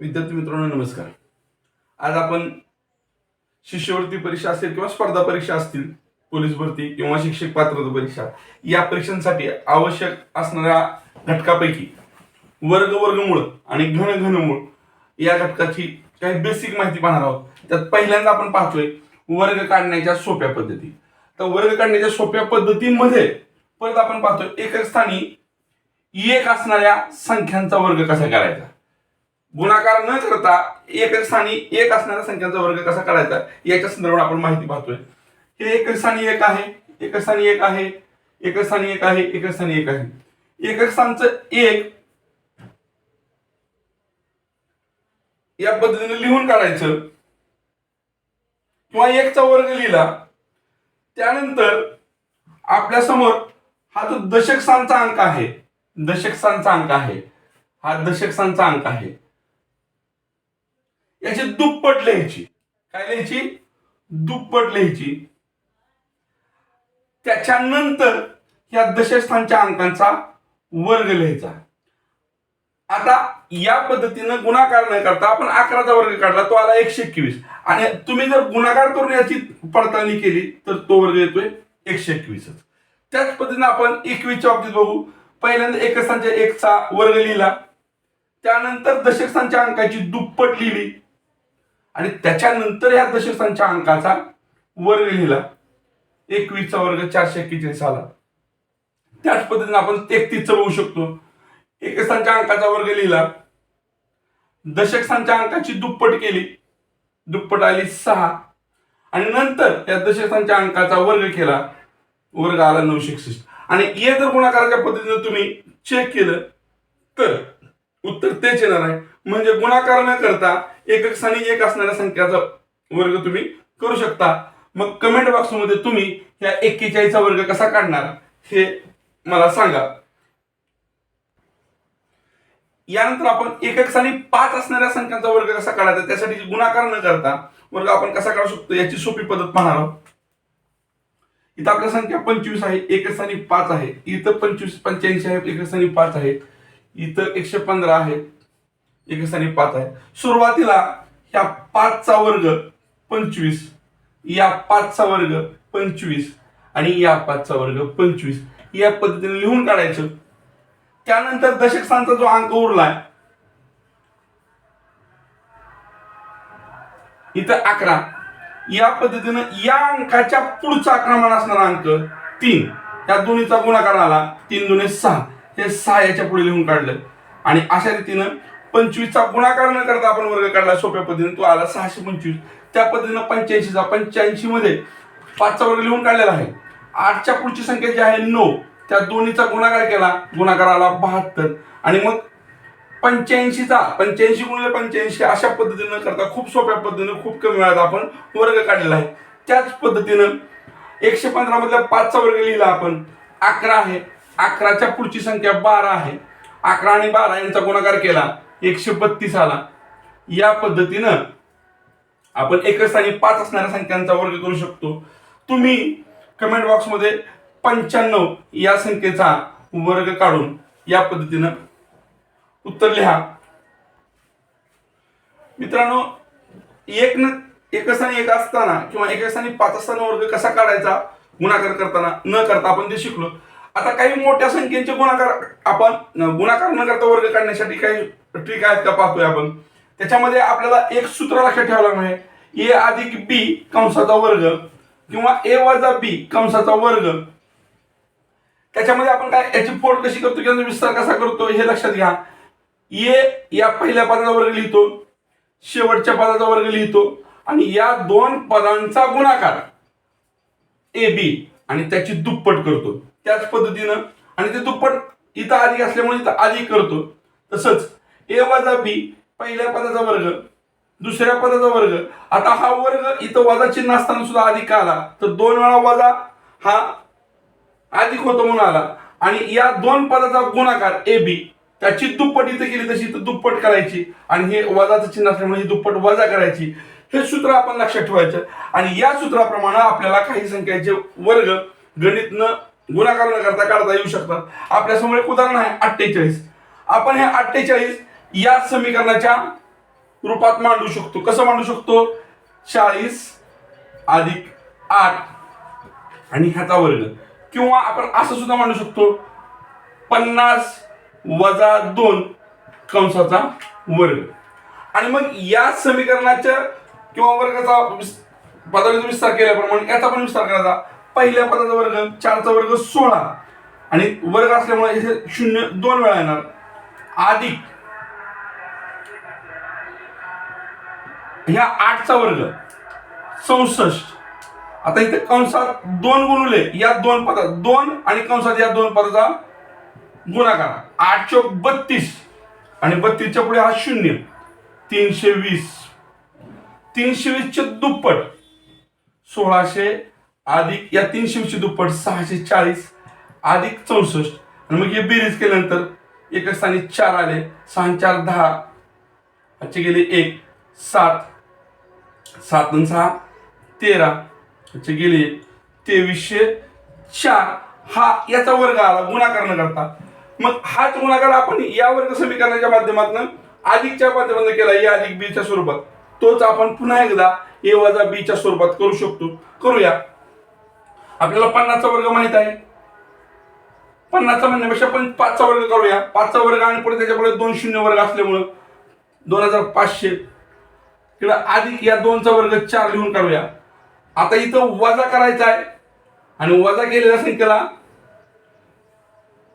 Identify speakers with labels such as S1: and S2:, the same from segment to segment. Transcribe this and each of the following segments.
S1: विद्यार्थी मित्रांनो नमस्कार. आज आपण शिष्यवृत्ती परीक्षा असेल किंवा स्पर्धा परीक्षा असतील पोलीस भरती किंवा शिक्षक पात्रता परीक्षा या परीक्षांसाठी आवश्यक असणाऱ्या घटकापैकी वर्ग वर्गमूळ आणि घन घनमूळ या घटकाची काही बेसिक माहिती पाहणार आहोत. त्यात पहिल्यांदा आपण पाहतोय वर्ग काढण्याच्या सोप्या पद्धती. तर वर्ग काढण्याच्या सोप्या पद्धतीमध्ये परत आपण पाहतोय एकक स्थानी एक असणाऱ्या संख्यांचा वर्ग कसा करायचा? गुणाकार न करता एक स्थानी एक असणाऱ्या संख्यांचा वर्ग कसा काढायचा? याच्या संदर्भात आपण माहिती पाहतोय. हे एक स्थानी एक आहे एक स्थानी एक आहे एक स्थानी एक आहे एक स्थानी एक आहे. एक स्थानचं एक या पद्धतीने लिहून काढायचं. किंवा एकचा वर्ग लिहिला. त्यानंतर आपल्यासमोर हा जो दशक स्थानचा अंक आहे दशक स्थानचा अंक आहे हा दशक स्थानचा अंक आहे. याची दुप्पट लिहायची. काय लिहायची? दुप्पट लिहायची. त्याच्यानंतर या दशस्थानच्या अंकांचा वर्ग लिहायचा. आता या पद्धतीनं गुणाकार न करता आपण अकराचा वर्ग काढला तो आला एकशे एकवीस. आणि तुम्ही जर गुणाकार करून याची पडताळणी केली तर तो वर्ग येतोय एकशे एकवीसच. त्याच पद्धतीने आपण एकवीसच्या बाबतीत बघू. पहिल्यांदा एकस्थानच्या एकचा वर्ग लिहिला. त्यानंतर दशकस्थानच्या अंकाची दुप्पट लिहिली. आणि त्याच्यानंतर या दशकस्थानच्या अंकाचा वर्ग लिहिला. एकवीसचा वर्ग चारशे एक्केचाळीस आला. त्याच पद्धतीने आपण तेहतीसचं बघू शकतो. एकस्थांच्या अंकाचा वर्ग लिहिला. दशकस्थांच्या अंकाची दुप्पट केली. दुप्पट आली सहा. आणि नंतर या दशकस्थांच्या अंकाचा वर्ग केला. वर्ग आला नऊशे एकसष्ट. आणि ये जर गुणाकाराच्या पद्धतीने तुम्ही चेक केलं तर उत्तर तेच येणार आहे. म्हणजे गुणाकार न करता एकक स्थानी एक असणाऱ्या संख्याचा वर्ग तुम्ही करू शकता. मग कमेंट बॉक्समध्ये तुम्ही या एक्केचाळीसचा वर्ग कसा काढणार हे मला सांगा. यानंतर आपण एकक स्थानी पाच असणाऱ्या संख्यांचा वर्ग कसा काढायचा त्यासाठी गुणाकार न करता वर्ग आपण कसा काढू शकतो याची सोपी पद्धत पाहणार आहोत. इथं आपल्या संख्या पंचवीस आहे एकक स्थानी पाच आहे. इथं पंचवीस पंच्याऐंशी आहे एकक स्थानी पाच आहे. इथं एकशे पंधरा आहे एक स्थानी पाच आहे. सुरुवातीला ह्या पाचचा वर्ग पंचवीस या पाचचा वर्ग पंचवीस आणि या पाचचा वर्ग पंचवीस. या पद्धतीने लिहून काढायचं. त्यानंतर दशक स्थानचा जो अंक उरलाय इथं अकरा. या पद्धतीनं या अंकाच्या पुढचा क्रमांक असणारा अंक तीन. या दोन्हीचा गुणाकार आला तीन दोन्ही सहा. हे सहा याच्यापुढे लिहून काढलं. आणि अशा रीतीनं पंचवीसचा गुणाकार न करता आपण वर्ग काढला सोप्या पद्धतीने. तो आला सहाशे पंचवीस. त्या पद्धतीनं पंच्याऐंशीचा पंच्याऐंशीमध्ये पाचचा वर्ग लिहून काढलेला आहे. आठच्या पुढची संख्या जी आहे नऊ. त्या दोन्हीचा गुणाकार केला. गुणाकार आला बहात्तर. आणि मग पंच्याऐंशीचा पंच्याऐंशी गुणिले पंच्याऐंशी अशा पद्धतीनं करता खूप सोप्या पद्धतीनं खूप कमी वेळात आपण वर्ग काढलेला आहे. त्याच पद्धतीनं एकशे पंधरामधल्या पाचचा वर्ग लिहिला आपण. अकरा आहे. अकराच्या पुढची संख्या बारा आहे. अकरा आणि बारा यांचा गुणाकार केला. एकशे बत्तीस आला. या पद्धतीनं आपण एकच स्थानी पाच असणाऱ्या संख्यांचा वर्ग करू शकतो. तुम्ही कमेंट बॉक्समध्ये पंच्याण्णव या संख्येचा वर्ग काढून या पद्धतीनं उत्तर लिहा. मित्रांनो एक न एकच स्थानी एक असताना किंवा एकच स्थानी पाच असताना वर्ग कसा काढायचा? गुणाकार करताना न करता आपण ते शिकलो आता काही मोठ्या संख्येचे गुणाकार आपण गुणाकार न करता वर्ग काढण्यासाठी काही ट्रिक आहेत का पाहतोय आपण. त्याच्यामध्ये आपल्याला एक सूत्र लक्षात ठेवावं लागणार आहे ए अधिक बी कंसाचा वर्ग किंवा ए वजा बी कंसाचा वर्ग. त्याच्यामध्ये आपण काय याची फोड कशी करतो किंवा विस्तार कसा करतो हे लक्षात घ्या. ए या पहिल्या पदाचा वर्ग लिहितो शेवटच्या पदाचा वर्ग लिहितो आणि या दोन पदांचा गुणाकार. ए बी आणि त्याची दुप्पट करतो. त्याच पद्धतीनं. आणि ते दुप्पट इथं अधिक असल्यामुळे इथं अधिक करतो. तसंच ए वजा बी पहिल्या पदाचा वर्ग दुसऱ्या पदाचा वर्ग. आता हा वर्ग इथं वजा चिन्ह असताना सुद्धा अधिक आला. तर दोन वेळा वजा हा अधिक होतो म्हणून आला. आणि या दोन पदाचा गुणाकार ए बी त्याची दुप्पट इथं केली तशी इथं दुप्पट करायची. आणि हे वजाचं चिन्ह असल्यामुळे ही दुप्पट वजा करायची. हे सूत्र आपण लक्षात ठेवायचं. आणि या सूत्राप्रमाणे आपल्याला काही संख्याचे वर्ग गणित न गुणाकार न करता काढता येऊ शकतात. आपल्यासमोर एक उदाहरण आहे अठ्ठेचाळीस. आपण हे अठ्ठेचाळीस या समीकरणाच्या रूपात मांडू शकतो. कसं मांडू शकतो? चाळीस अधिक आठ. आणि ह्याचा वर्ग. किंवा आपण असं सुद्धा मांडू शकतो पन्नास वजा दोन कंसाचा वर्ग. आणि मग या समीकरणाच्या किंवा वर्गाचा विस- पदाचा विस्तार केल्याप्रमाणे याचा पण विस्तार करायचा. पहिल्या पदाचा वर्ग चारचा वर्ग सोळा. आणि वर्ग असल्यामुळे इथे शून्य दोन वेळा येणार. अधिक ह्या आठचा वर्ग. चौसष्ट. आता इथे कंसात दोन गुणुले या दोन पदात दोन आणि कंसात या दोन पदाचा गुणाकार. आठ चौक बत्तीस. आणि बत्तीसच्या पुढे हा शून्य. तीनशे वीस. तीनशे वीसचे दुप्पट. सोळाशे अधिक या तीनशे वीसचे दुप्पट सहाशे चाळीस अधिक चौसष्ट. आणि मग हे बेरीज केल्यानंतर एका स्थानी चार आले सहा चार दहा. आजचे गेले एक सात. सात आणि सहा तेरा. आजचे गेले तेवीसशे चार. हा याचा वर्ग आला गुणाकार न करता. मग हाच गुणाकार आपण या वर्ग समीकरणाच्या माध्यमातून अधिकच्या माध्यमातून केला या अधिक बीच्या स्वरूपात. तोच आपण पुन्हा एकदा ए वजा बीच्या स्वरूपात करू शकतो. करूया. आपल्याला पन्नासचा वर्ग माहीत आहे. पन्नासचा म्हणण्यापेक्षा पण पाचचा वर्ग करूया. पाचचा वर्ग आणि पुढे त्याच्यापुढे दोन शून्य वर्ग असल्यामुळं दोन हजार पाचशे. किंवा अधिक या दोनचा वर्ग चार लिहून काढूया. आता इथं वजा करायचा आहे. आणि वजा केलेल्या संख्येला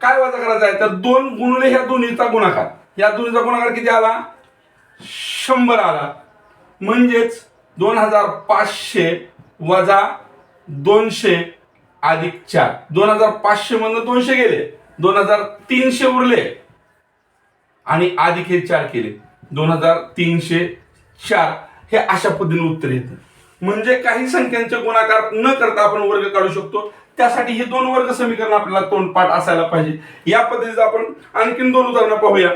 S1: काय वजा करायचा आहे? तर दोन गुणले ह्या दोन्हीचा गुणाकार. या दोन्हीचा गुणाकार किती आला? शंभर आला. म्हणजेच दोन हजार पाचशे वजा दोनशे अधिक चार. दोन हजार पाचशे मधनं दोनशे गेले. दोन हजार तीनशे उरले. आणि अधिक हे चार केले. दोन हजार तीनशे चार हे अशा पद्धतीने उत्तर येतं. म्हणजे काही संख्यांचे गुणाकार न करता आपण वर्ग काढू शकतो. त्यासाठी हे दोन वर्ग समीकरण आपल्याला तोंडपाठ असायला पाहिजे. या पद्धतीचं आपण आणखीन दोन उदाहरणं पाहूया.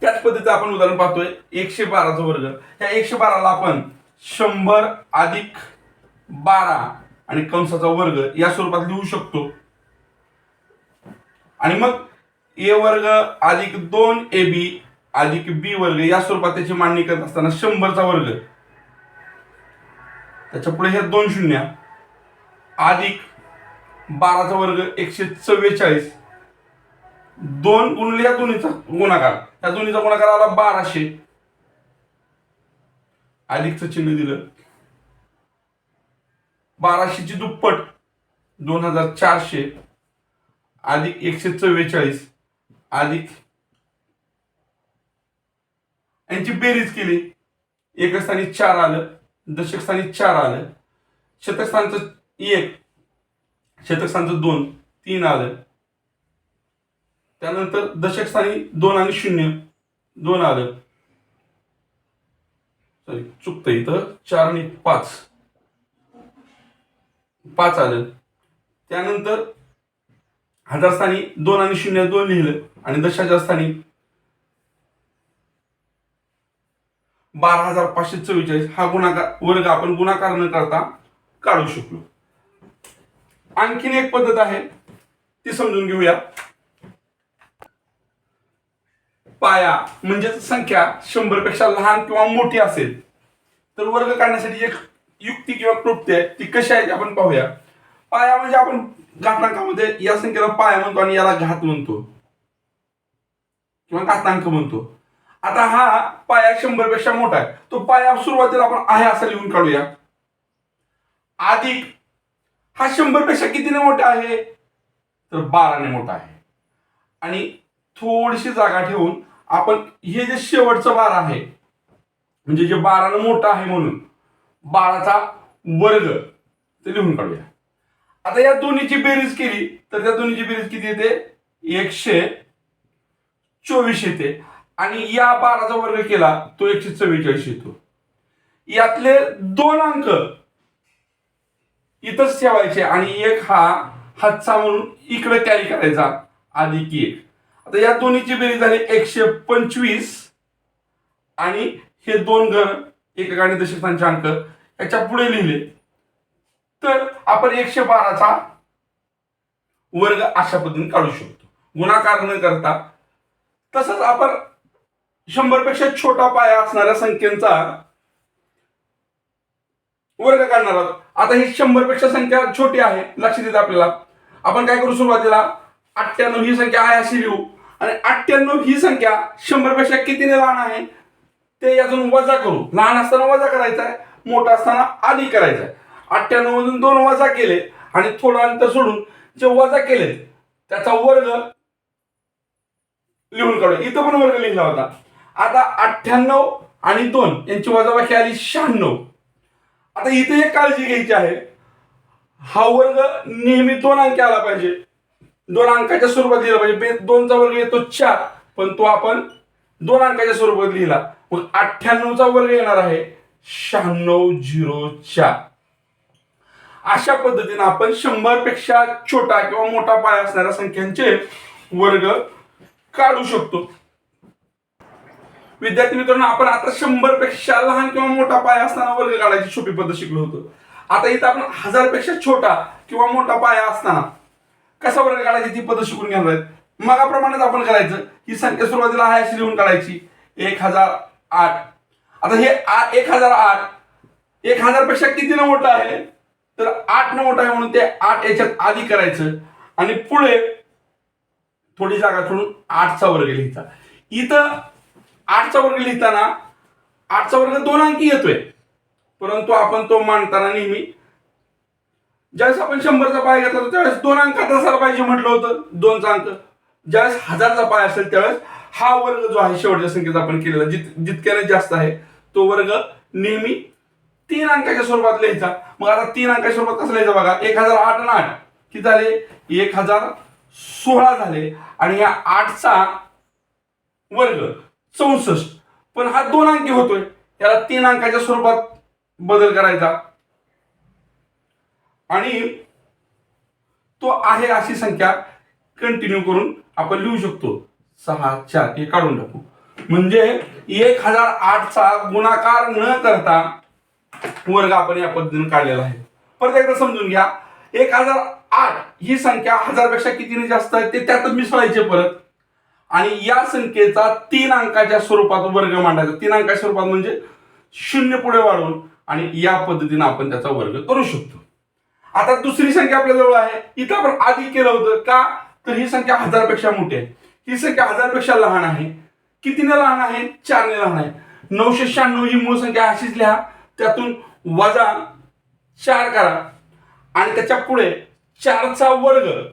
S1: त्याच पद्धतीचं आपण उदाहरण पाहतोय. एकशे बाराचा वर्ग. ह्या एकशे बाराला आपण शंभर अधिक बारा आणि कंसाचा वर्ग या स्वरूपात लिहू शकतो. आणि मग ए वर्ग अधिक दोन ए बी अधिक बी वर्ग या स्वरूपात त्याची मांडणी करत असताना शंभरचा वर्ग. त्याच्या पुढे हे दोन शून्य. अधिक बाराचा वर्ग एकशे चव्वेचाळीस. दोन गुणले या दोन्हीचा गुणाकार. या दोन्हीचा गुणाकार आला बाराशे. अधिकचं चिन्ह दिलं. बाराशेची दुप्पट दोन हजार चारशे. अधिक एकशे चव्वेचाळीस. अधिक यांची बेरीज केली. एक स्थानी चार आलं दशकस्थानी चार आलं. शतकस्थानचं एक शतक स्थानचं दोन तीन आलं. त्यानंतर दशक स्थानी दोन आणि शून्य दोन आलं. सॉरी चुकतं इथं. चार आणि पाच. पाच आलं. त्यानंतर हजार स्थानी दोन आणि शून्य दोन लिहिलं. आणि दशाच्या स्थानी बारा हजार पाचशे चव्वेचाळीस हा गुणाकार वर्ग आपण गुणाकार न करता काढू शकलो. आणखीन एक पद्धत आहे ती समजून घेऊया. पाया म्हणजे संख्या शंभरपेक्षा लहान किंवा मोठी असेल. तर वर्ग काढण्यासाठी एक युक्ती किंवा कृप्ती आहे ती कशी आहे आपण पाहूया. पाया म्हणजे आपण घातांकामध्ये या संख्येला पाया म्हणतो आणि याला घात म्हणतो. किंवा घातांक म्हणतो. आता हा पाया शंभरपेक्षा मोठा आहे. तो पाया सुरुवातीला आपण आहे असा लिहून काढूया. अधिक हा शंभरपेक्षा कितीने मोठा आहे? तर बाराने मोठा आहे. आणि थोडीशी जागा ठेवून आपण हे जे शेवटचं बारा आहे म्हणजे जे बारानं मोठं आहे म्हणून बाराचा वर्ग ते लिहून काढूया. आता या दोन्हीची बेरीज केली तर त्या दोन्हीची बेरीज किती येते? एकशे चोवीस येते. आणि या बाराचा वर्ग केला तो एकशे चव्वेचाळीस येतो. यातले दोन अंक इथंच ठेवायचे आणि एक हा हातचा म्हणून इकडे कॅरी करायचा अधिक एक. तर या दोन्हीची बेरीज झाली एकशे पंचवीस. आणि हे दोन घर एकेकाने दशकांचे अंक याच्यापुढे लिहिले. तर आपण एकशे बाराचा वर्ग अशा पद्धतीने काढू शकतो. गुणाकार न करता. तसंच आपण शंभरपेक्षा छोटा पाया असणाऱ्या संख्येचा वर्ग काढणार आहोत. आता ही शंभरपेक्षा संख्या छोटी आहे. लक्ष देत आपल्याला. आपण काय करू सुरुवातीला? अठ्ठ्याण्णव ही संख्या आहे अशी लिहू. आणि अठ्ठ्याण्णव ही संख्या शंभरपेक्षा कितीने लहान आहे? ते यातून वजा करू. लहान असताना वजा करायचा आहे मोठा असताना आधी करायचा आहे. अठ्ठ्याण्णव मधून दोन वजा केले आणि थोडं अंतर सोडून जे वजा केले त्याचा वर्ग लिहून काढू इथं पण वर्ग लिहिला होता. आता अठ्ठ्याण्णव आणि दोन यांची वजाबाकी आली शहाण्णव. आता इथे एक काळजी घ्यायची आहे. हा वर्ग नेहमी दोन अंकी आला पाहिजे. दोन अंकाच्या स्वरूपात लिहिला पाहिजे. दोनचा वर्ग येतो चार. पण तो आपण दोन अंकाच्या स्वरूपात लिहिला. मग अठ्ठ्याण्णवचा वर्ग येणार आहे शहाण्णव झिरो चार. अशा पद्धतीने आपण शंभरपेक्षा छोटा किंवा मोठा पाय असणाऱ्या संख्यांचे वर्ग काढू शकतो. विद्यार्थी मित्रांनो आपण आता शंभरपेक्षा लहान किंवा मोठा पाय असताना वर्ग काढायची सोपी पद्धत शिकलो होतो. आता इथं आपण हजारपेक्षा छोटा किंवा मोठा पाया असताना कसा वर्ग काढायची ती पद्धत शिकून घेणार आहेत? मगाप्रमाणेच आपण करायचं ही संख्या सुरुवातीला आहे अशी लिहून काढायची. एक हजार आठ. आता हे एक हजार आठ एक हजारपेक्षा किती न मोठं आहे? तर आठ न मोठं आहे म्हणून ते आठ याच्यात आधी करायचं. आणि पुढे थोडी जागा सोडून आठचा वर्ग लिहिता. इथं आठचा वर्ग लिहिताना आठचा वर्ग दोन अंकी येतोय. परंतु आपण तो मांडताना नेहमी ज्यावेळेस आपण शंभरचा पाय घेतला होता त्यावेळेस दोन अंकात असायला पाहिजे म्हटलं होतं. दोनचा अंक. ज्यावेळेस हजारचा पाय असेल त्यावेळेस हा वर्ग जो आहे शेवटच्या संख्येचा आपण केलेला जित जितक्याने जास्त आहे तो वर्ग नेहमी तीन अंकाच्या स्वरूपात लिहायचा. मग आता तीन अंकाच्या स्वरूपात कसं लिहायचं बघा? एक हजार आठ आणि आठ. किती झाले? एक हजार सोळा झाले. आणि या आठचा वर्ग चौसष्ट. पण हा दोन अंकी होतोय. याला तीन अंकाच्या स्वरूपात बदल करायचा. आणि तो आहे अशी संख्या कंटिन्यू करून आपण लिहू शकतो. सहा चार हे काढून टाकू. म्हणजे एक हजार आठचा गुणाकार न करता वर्ग आपण या पद्धतीने काढलेला आहे. परत एकदा समजून घ्या. एक हजार आठ ही संख्या हजारपेक्षा कितीने जास्त आहे ते त्यातच मिसळायचे परत. आणि या संख्येचा तीन अंकाच्या स्वरूपात वर्ग मांडायचा. तीन अंकाच्या स्वरूपात म्हणजे शून्य पुढे वाढवून आणि या पद्धतीने आपण त्याचा वर्ग करू शकतो. आता दुसरी संख्या आपल्याजवळ आहे. इथं आपण आधी केलं होतं का? तर ही संख्या हजारपेक्षा मोठी आहे. ही संख्या हजारपेक्षा लहान आहे. कितीने लहान आहे? चारने लहान आहे. नऊशे शहाण्णव ही मूळ संख्या अशीच लिहा. त्यातून वजा चार करा. आणि त्याच्या पुढे चारचा वर्ग.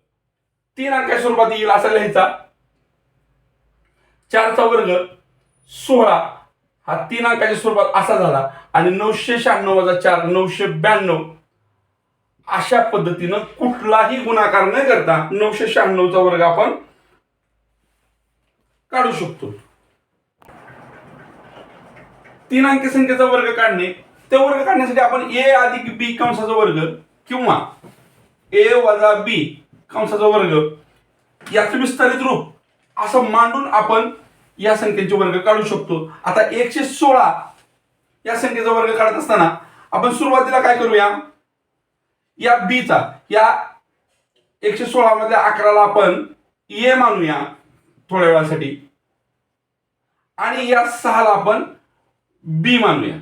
S1: तीन अंकाच्या स्वरूपात येईल असा लिहायचा. चारचा वर्ग सोळा. हा तीन अंकाच्या स्वरूपात असा झाला. आणि नऊशे शहाण्णव वजा चार नऊशे ब्याण्णव. अशा पद्धतीनं कुठलाही गुणाकार न करता नऊशे शहाण्णवचा वर्ग आपण काढू शकतो. तीन अंकी संख्येचा वर्ग काढणे ते वर्ग काढण्यासाठी आपण ए अधिक बी कंसाचा वर्ग किंवा ए वजा बी कंसाचा वर्ग याचं विस्तारित रूप असं मांडून आपण या संख्येचे वर्ग काढू शकतो. आता एकशे सोळा या संख्येचा वर्ग काढत असताना आपण सुरुवातीला काय करूया? या बीचा या एकशे सोळा मधल्या अकराला आपण ए मानूया थोड्या वेळासाठी. आणि या सहाला आपण बी मानूया.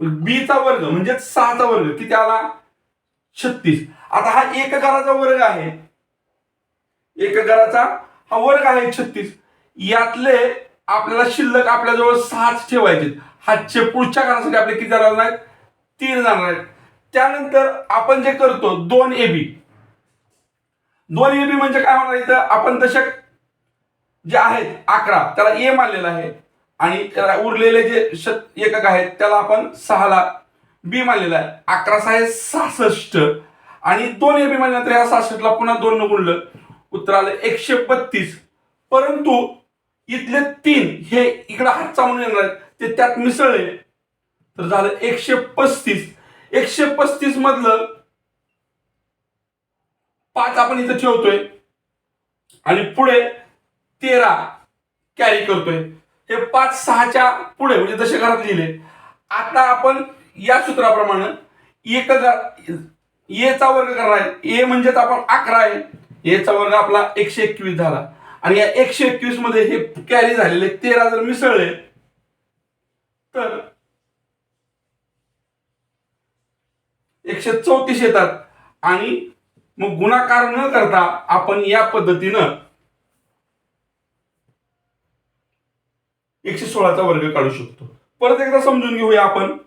S1: बीचा वर्ग म्हणजे सहाचा वर्ग किती आला? छत्तीस. आता हा एककाराचा वर्ग आहे. एककाराचा हा वर्ग आहे छत्तीस. यातले आपल्याला शिल्लक आपल्याजवळ सहाच ठेवायचे हातचे पुढच्या घरासाठी आपले किती जाणार आहेत? तीन जाणार आहेत. त्यानंतर आपण जे करतो दोन ए बी दोन ए बी म्हणजे काय होणार इथं? आपण दशक जे आहेत अकरा त्याला ए मानलेला आहे. आणि त्याला उरलेले जे शत एकक आहेत त्याला आपण सहाला बी मानलेला आहे. अकरा सहा आहे सहासष्ट. आणि दोन ए बी मानल्यानंतर या सहासष्टला पुन्हा दोन न गुणलं. उत्तर आलं एकशे बत्तीस. परंतु इथले तीन हे इकडं हातचा म्हणून येणार आहेत. ते त्यात मिसळले. तर झालं एकशे पस्तीस. एकशे पस्तीस मधलं पाच आपण इथं ठेवतोय. आणि पुढे तेरा कॅरी करतोय. हे पाच सहाच्या पुढे म्हणजे जसे लिहिले. आता आपण या सूत्राप्रमाणे एक एचा वर्ग करणार आहे ए म्हणजेच आपण अकरा आहे. एचा वर्ग आपला एकशे एकवीस झाला. आणि या एकशे एकवीसमध्ये हे कॅरी झालेले तेरा जर मिसळले तर एकशे चौतीस येतात. आणि मग गुणाकार न करता आपण या पद्धतीनं एकशे सोळाचा वर्ग काढू शकतो. परत एकदा समजून घेऊया आपण.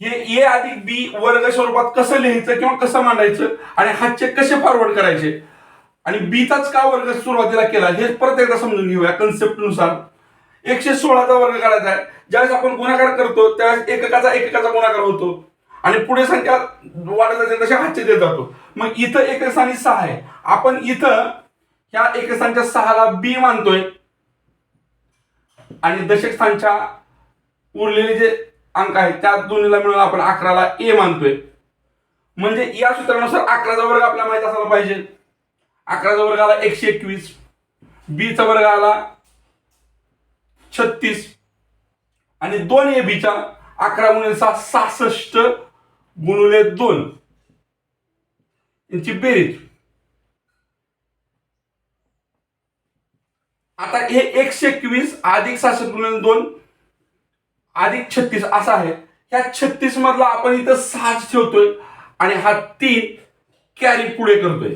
S1: हे ए अधिक बी वर्ग स्वरूपात कसं लिहायचं किंवा कसं मांडायचं आणि हातचे कसे फॉरवर्ड करायचे? आणि बीचाच का वर्ग सुरुवातीला केला? हे परत एकदा समजून घेऊया कन्सेप्टनुसार. एकशे सोळाचा वर्ग काढायचा आहे. ज्यावेळेस आपण गुणाकार करतो त्यावेळेस एककाचा एककाचा गुणाकार होतो. आणि पुढे संख्या वाढत असेल तशा हातचे देत जातो. मग इथं एकस स्थानी सहा आहे. आपण इथं ह्या एक सहाला बी मानतोय. आणि दशक स्थानच्या उरलेले जे अंक आहेत त्या दोन्हीला मिळून आपण अकराला ए मानतोय. म्हणजे या सूत्रानुसार अकराचा वर्ग आपल्याला माहीत असायला पाहिजे. अकराचा वर्ग आला एकशे एकवीस. बीचा वर्ग आला छत्तीस. आणि दोन ए बीचा अकरा गुणिले सहा सहासष्ट. गुणिले दोन. यांची बेरीज. आता हे एकशे एकवीस अधिक सहाशे गुणिले दोन अधिक छत्तीस असा आहे. ह्या छत्तीस मधला आपण इथं सहाच ठेवतोय आणि हा तीन कॅरी पुढे करतोय.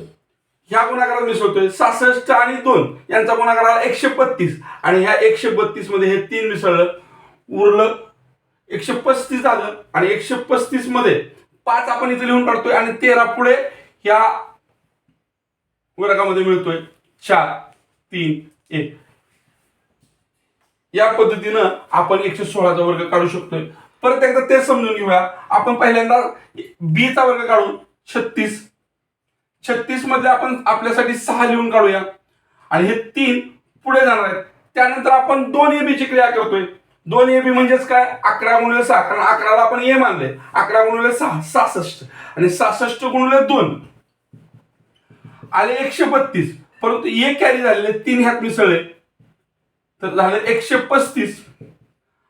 S1: ह्या गुणाकारात मिसळतोय सहासष्ट आणि दोन यांचा गुणाकार आला एकशे बत्तीस. आणि ह्या एकशे बत्तीसमध्ये हे तीन मिसळलं उरलं एकशे पस्तीस आलं आणि एकशे पस्तीसमध्ये पाच आपण इथे लिहून काढतोय आणि तेरा पुढे ह्या वर्गामध्ये मिळतोय. चार तीन एक. या पद्धतीनं आपण एकशे सोळाचा वर्ग काढू शकतोय. परत एकदा ते समजून घेऊया. आपण पहिल्यांदा बीचा वर्ग काढू छत्तीस. छत्तीसमध्ये आपण आपल्यासाठी सहा लिहून काढूया. आणि हे तीन पुढे जाणार आहेत. त्यानंतर आपण दोन ए क्रिया करतोय. दोन ए बी म्हणजेच काय? अकरा गुणिले सहा कारण अकराला आपण ए मानले. अकरा गुणिले सहा सहासष्ट. आणि सहासष्ट गुणिले दोन. आले एकशे बत्तीस. परंतु ए कॅरी झालेले तीन ह्यात मिसळले. तर झाले एकशे पस्तीस.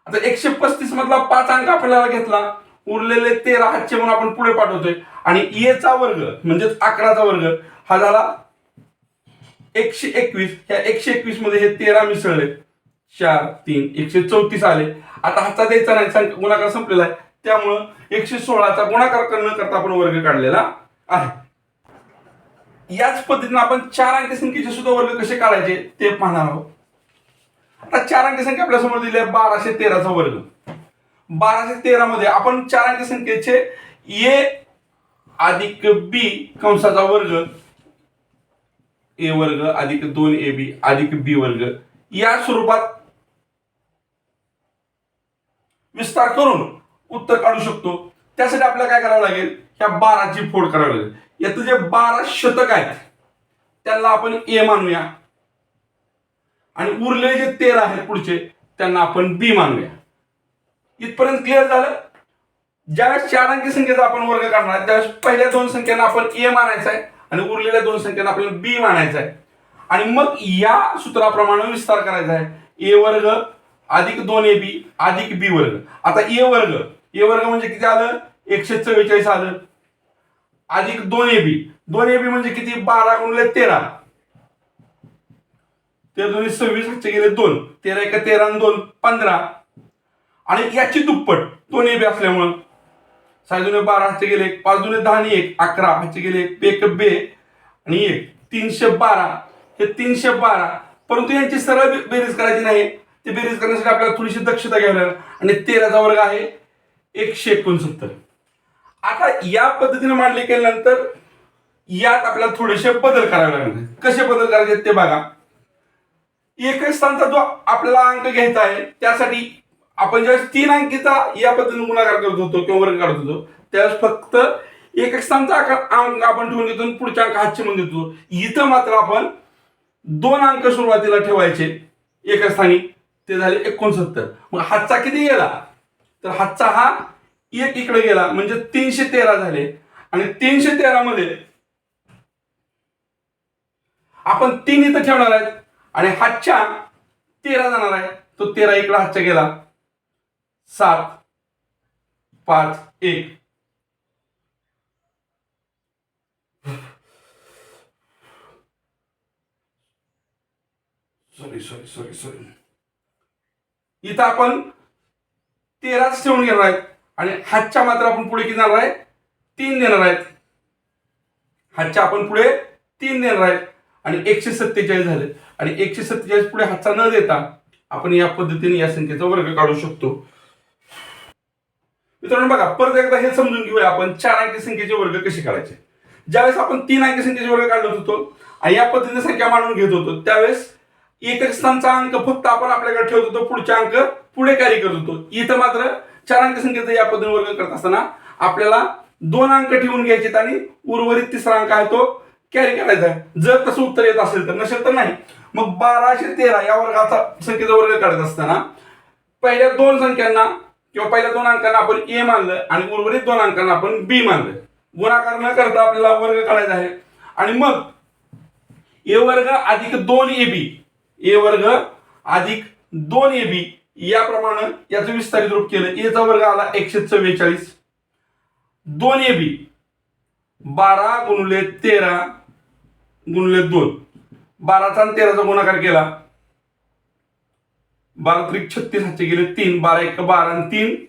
S1: आता एकशे पस्तीस मधला पाच अंक आपल्याला घेतला. उरलेले तेरा हातचे म्हणून आपण पुढे पाठवतोय. आणि चा वर्ग म्हणजेच अकराचा वर्ग हा झाला एकशे एकवीस. ह्या एकशे एकवीसमध्ये हे तेरा मिसळले. चार तीन एकशे चौतीस आले. आता हातचा द्यायचा नाही संख्या गुणाकार संपलेला आहे. त्यामुळं एकशे सोळाचा गुणाकार न करता आपण वर्ग काढलेला आहे. याच पद्धतीने आपण चार अंक संख्येचे सुद्धा वर्ग कसे काढायचे ते पाहणार आहोत. आता चार अंक संख्या आपल्यासमोर दिली आहे बाराशे तेराचा वर्ग. बाराशे तेरा मध्ये आपण चार अंक संख्येचे ए अधिक बी कंसाचा वर्ग ए वर्ग अधिक दोन ए बी अधिक बी वर्ग या स्वरूपात विस्तार करून उत्तर काढू शकतो. त्यासाठी आपल्याला काय करावं लागेल? ह्या बाराची फोड करावी लागेल. यात जे बारा शतक आहेत त्यांना आपण ए मानूया. आणि उरलेले जे तेरा आहेत पुढचे त्यांना आपण बी मानूया. इथपर्यंत क्लिअर झालं? ज्यावेळेस चार अंकी संख्येचा आपण वर्ग काढणार त्यावेळेस पहिल्या दोन संख्यांना आपण ए मानायचा आहे आणि उरलेल्या दोन संख्यांना आपल्याला बी मानायचा आहे. आणि मग या सूत्राप्रमाणे विस्तार करायचा आहे. ए वर्ग अधिक दोन ए बी अधिक बी वर्ग. आता ए वर्ग ए वर्ग म्हणजे किती आलं? एकशे चव्वेचाळीस आलं. अधिक दोन ए बी. दोन ए बी म्हणजे किती? बारा गुणले तेरा. ते दोन्ही सव्वीस हातचे गेले दोन. तेरा एका तेरा दोन पंधरा. आणि याची दुप्पट दोन ए बी असल्यामुळं. साडे दोन बारा हातचे गेले एक पाच दोन दहा आणि एक अकरा हातचे गेले एक एक बे आणि एक. तीनशे बारा. हे तीनशे बारा. परंतु यांची सरळ बेरीज करायची नाही. ते बेरीज करण्यासाठी आपल्याला थोडीशी दक्षता घ्यावी लागेल. आणि तेराचा वर्ग आहे एकशे एकोणसत्तर. आता या पद्धतीने मांडले केल्यानंतर यात आपल्याला थोडेसे बदल करावे लागणार कसे बदल करायचे ते बघा. एक स्थानचा जो आपल्याला अंक घ्यायचा आहे त्यासाठी आपण ज्यावेळेस तीन अंकीचा या पद्धतीने गुणाकार करत होतो किंवा वर्ग काढत होतो त्यावेळेस फक्त एक स्थानचा आकार- अंक आपण ठेवून घेतो पुढच्या अंक हातचे म्हणून देतो. इथं मात्र आपण दोन अंक सुरुवातीला ठेवायचे. एका स्थानी ते झाले एकोणसत्तर. मग हातचा किती गेला? तर हातचा हा एक इकडे गेला म्हणजे तीनशे तेरा झाले. आणि तीनशे तेरा मध्ये आपण तीन इथं ठेवणार आहेत. आणि हातच्या तेरा जाणार आहे. तो तेरा इकडे हातच्या गेला. सात पाच एक. सॉरी सॉरी सॉरी सॉरी इथं आपण तेराच ठेवून घेणार आहेत. आणि हातच्या मात्र आपण पुढे किती जाणार आहे तीन देणार आहेत. हातच्या आपण पुढे तीन देणार आहेत. आणि एकशे सत्तेचाळीस झाले. आणि एकशे सत्तेचाळीस पुढे हातचा न देता आपण या पद्धतीने या संख्येचा वर्ग काढू शकतो. मित्रांनो बघा परत एकदा हे समजून घेऊया आपण चार अंकी संख्येचे वर्ग कसे काढायचे. ज्यावेळेस आपण तीन अंकी संख्येचे वर्ग काढत होतो आणि या पद्धतीने संख्या मांडून घेत होतो त्यावेळेस एकक स्थानचा अंक फक्त आपण आपल्याकडे ठेवत होतो पुढच्या अंक पुढे कॅरी करत होतो. इथं मात्र चार अंक संख्येचा या पद्धतीने वर्ग करत असताना आपल्याला दोन अंक ठेवून घ्यायचे आणि उर्वरित तिसरा अंक आहे तो कॅरी करायचा आहे. जर तसं उत्तर येत असेल तर नसेल तर नाही. मग बाराशे तेरा या वर्गाचा संख्येचा वर्ग काढत असताना पहिल्या दोन संख्यांना किंवा पहिल्या दोन अंकांना आपण ए मानलं आणि उर्वरित दोन अंकांना आपण बी मानलं. गुणाकार न करता आपल्याला वर्ग काढायचा आहे. आणि मग ए वर्ग अधिक दोन ए बी. ए वर्ग अधिक दोन ए बी. याप्रमाणे याचं विस्तारित रूप केलं. एचा वर्ग आला एकशे चव्वेचाळीस. दोन ए बी. बारा गुणले तेरा गुणले दोन. बाराचा आणि तेराचा गुणाकार केला. बारा त्रिक छत्तीस हातचे गेले तीन. बारा एक बारा आणि तीन.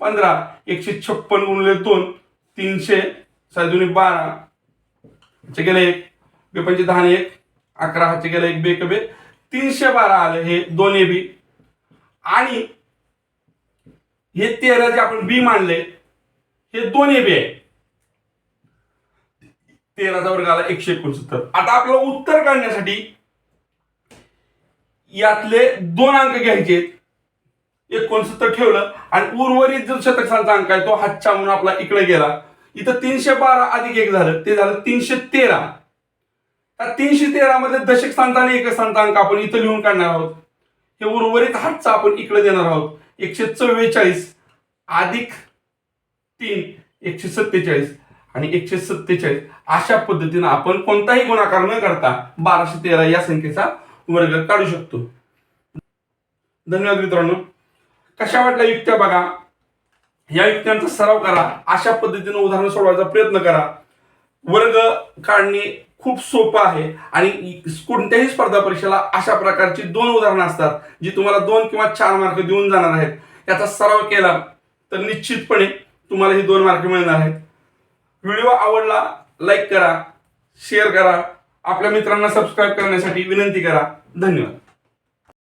S1: पंधरा. एकशे छप्पन गुणले दोन. तीनशे. साडे दोन्ही बारा. गेले एक. बेपंचे दहा आणि एक. अकरा हाती गेले एक बे बे तीनशे बारा आले हे दोन ए बी. आणि हे तेरा जे आपण बी मांडले हे दोन बी आहे. तेराचा वर्ग आला एकशे एकोणसत्तर. आता आपलं उत्तर काढण्यासाठी यातले दोन अंक घ्यायचे. एकोणसत्तर ठेवलं आणि उर्वरित जो शतकांचा अंक आहे तो हातच्या म्हणून आपला इकडे गेला. इथं तीनशे बारा अधिक एक झालं ते झालं तीनशे तेरा. तीनशे तेरा मध्ये दशक स्थानता आणि एक स्थानतांक आपण इथं लिहून काढणार आहोत. हे उर्वरित हातचा आपण इकडे देणार आहोत. एकशे चव्वेचाळीस अधिक तीन एकशे सत्तेचाळीस. आणि एकशे सत्तेचाळीस अशा पद्धतीनं आपण कोणताही गुणाकार न करता बाराशे तेरा या संख्येचा वर्ग काढू शकतो. धन्यवाद मित्रांनो. कशा वाटल्या युक्त्या बघा? या युक्त्यांचा सराव करा. अशा पद्धतीनं उदाहरण सोडवायचा प्रयत्न करा. वर्ग काढणे खूप सोपं आहे. आणि कोणत्याही स्पर्धा परीक्षेला अशा प्रकारची दोन उदाहरणं असतात जी तुम्हाला दोन किंवा चार मार्क देऊन जाणार आहेत. याचा सराव केला तर निश्चितपणे तुम्हाला ही दोन मार्क मिळणार आहेत. व्हिडिओ आवडला लाईक करा शेअर करा. आपल्या मित्रांना सबस्क्राईब करण्यासाठी विनंती करा. धन्यवाद.